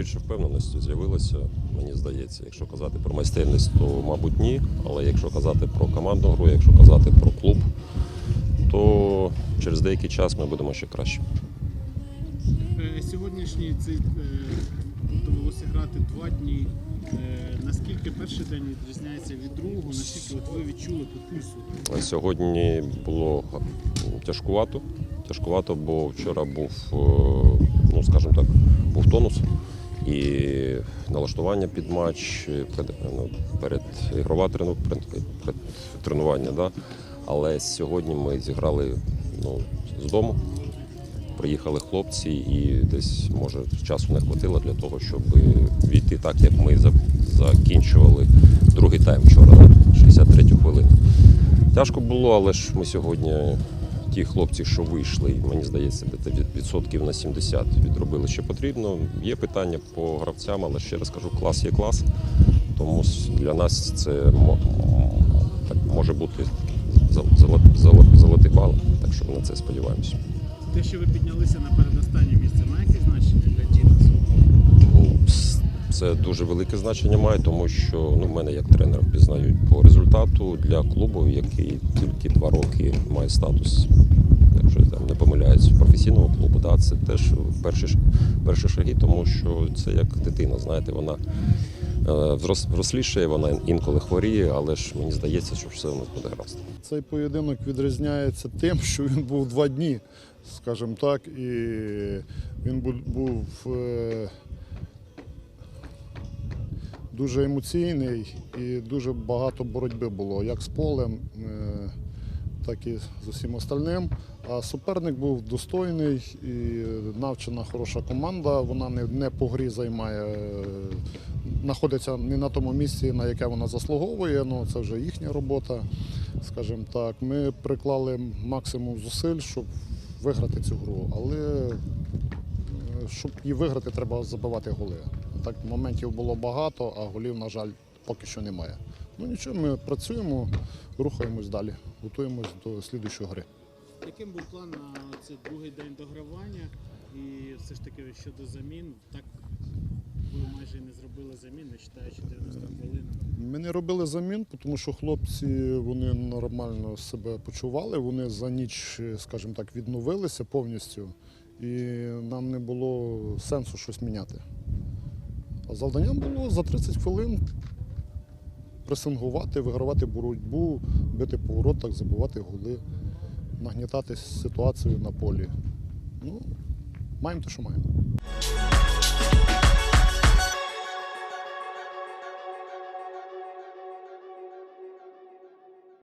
більше впевненості з'явилося, мені здається. Якщо казати про майстерність, то мабуть ні. Але якщо казати про командну гру, якщо казати про клуб, то через деякий час ми будемо ще краще. Сьогоднішній цей довелося грати два дні. Е, Наскільки перший день відрізняється від другого? Наскільки от ви відчули по пульсу? Сьогодні було тяжкувато. Тяжкувато, бо вчора був, е, ну скажімо так, був тонус і налаштування під матч перед, ну, перед ігрова трену, перед, перед тренування. Да? Але сьогодні ми зіграли ну, з дому. Приїхали хлопці, і десь може часу не хватило для того, щоб війти так, як ми закінчували другий тайм вчора, да? 63 хвилину. Тяжко було, але ж ми сьогодні, ті хлопці, що вийшли, мені здається, де від- відсотків на 70 відробили, що потрібно. Є питання по гравцям, але ще раз кажу, клас є клас. Тому для нас це може бути зол- золо- золо- золотий бал. Так що ми на це сподіваємося. Те, що ви піднялися на передостаннє місце, має якесь значення Це дуже велике значення має, тому що ну, мене як тренера впізнають по результату для клубу, який тільки два роки має статус, якщо там не помиляюсь, професійного клубу. Да, це теж перші, перші шаги, тому що це як дитина, знаєте, вона е, взрослішає, вона інколи хворіє, але ж мені здається, що все у нас буде гаразд. Цей поєдинок відрізняється тим, що він був два дні, скажімо так, і він був е, дуже емоційний і дуже багато боротьби було, як з полем, е, так і з усім остальним. А суперник був достойний і навчена хороша команда. Вона не, по грі займає, е, знаходиться не на тому місці, на яке вона заслуговує. Ну це вже їхня робота скажімо так. Ми приклали максимум зусиль, щоб виграти цю гру. Але е, щоб її виграти, треба забивати голи. Так моментів було багато, а голів, на жаль, поки що немає. Ну нічого, ми працюємо, рухаємось далі, готуємось до слідуючої гри. Яким був план на цей другий день догравання? І все ж таки щодо замін, так ви майже не зробили замін, не читаючи 90 хвилин. Ми не робили замін, тому що хлопці вони нормально себе почували. Вони за ніч, скажімо так, відновилися повністю, і нам не було сенсу щось міняти. Завданням було за 30 хвилин пресингувати, вигравати боротьбу, бити по воротах, забивати голи, нагнітати ситуацію на полі. Ну, маємо те, що маємо.